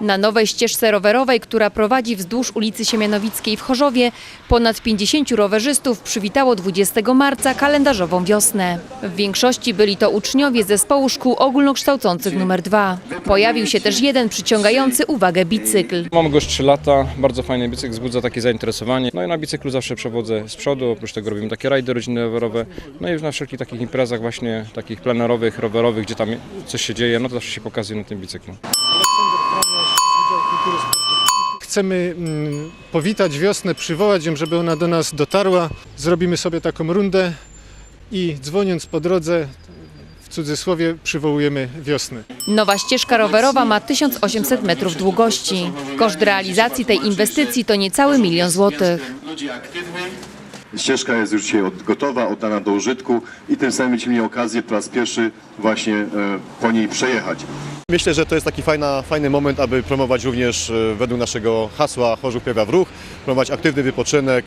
Na nowej ścieżce rowerowej, która prowadzi wzdłuż ulicy Siemianowickiej w Chorzowie, ponad 50 rowerzystów przywitało 20 marca kalendarzową wiosnę. W większości byli to uczniowie zespołu szkół ogólnokształcących nr 2. Pojawił się też jeden przyciągający uwagę bicykl. Mam go już 3 lata, bardzo fajny bicykl, wzbudza takie zainteresowanie. No i na bicyklu zawsze przewodzę z przodu, oprócz tego robimy takie rajdy rodzinne rowerowe. No i na wszelkich takich imprezach właśnie, takich plenerowych, rowerowych, gdzie tam coś się dzieje, no to zawsze się pokazuje na tym bicyklu. Chcemy mm, powitać wiosnę, przywołać ją, żeby ona do nas dotarła. Zrobimy sobie taką rundę i dzwoniąc po drodze, w cudzysłowie, przywołujemy wiosnę. Nowa ścieżka rowerowa ma 1800 metrów długości. Koszt realizacji tej inwestycji to niecały milion złotych. Ścieżka jest już dzisiaj gotowa, oddana do użytku i tym samym będziemy mieli okazję po raz pierwszy właśnie e, po niej przejechać. Myślę, że to jest taki fajna, fajny moment, aby promować również e, według naszego hasła Chorzów Piewa w Ruch, promować aktywny wypoczynek,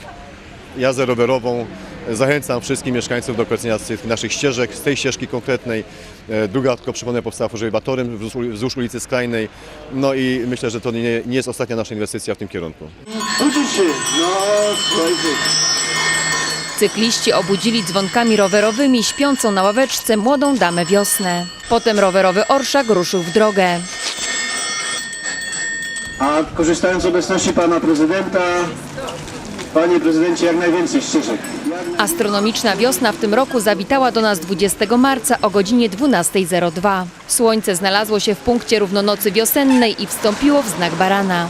jazdę rowerową. Zachęcam wszystkich mieszkańców do korzystania z naszych ścieżek, z tej ścieżki konkretnej. E, Druga, tylko przypomnę, powstała w Chorzowie Batorym wzdłuż ul- wzdłuż ulicy Skrajnej. No i myślę, że to nie, nie jest ostatnia nasza inwestycja w tym kierunku. Cykliści obudzili dzwonkami rowerowymi śpiącą na ławeczce młodą damę wiosnę. Potem rowerowy orszak ruszył w drogę. A korzystając z obecności pana prezydenta, panie prezydencie, jak najwięcej ścieżek. Astronomiczna wiosna w tym roku zawitała do nas 20 marca o godzinie 12.02. Słońce znalazło się w punkcie równonocy wiosennej i wstąpiło w znak barana.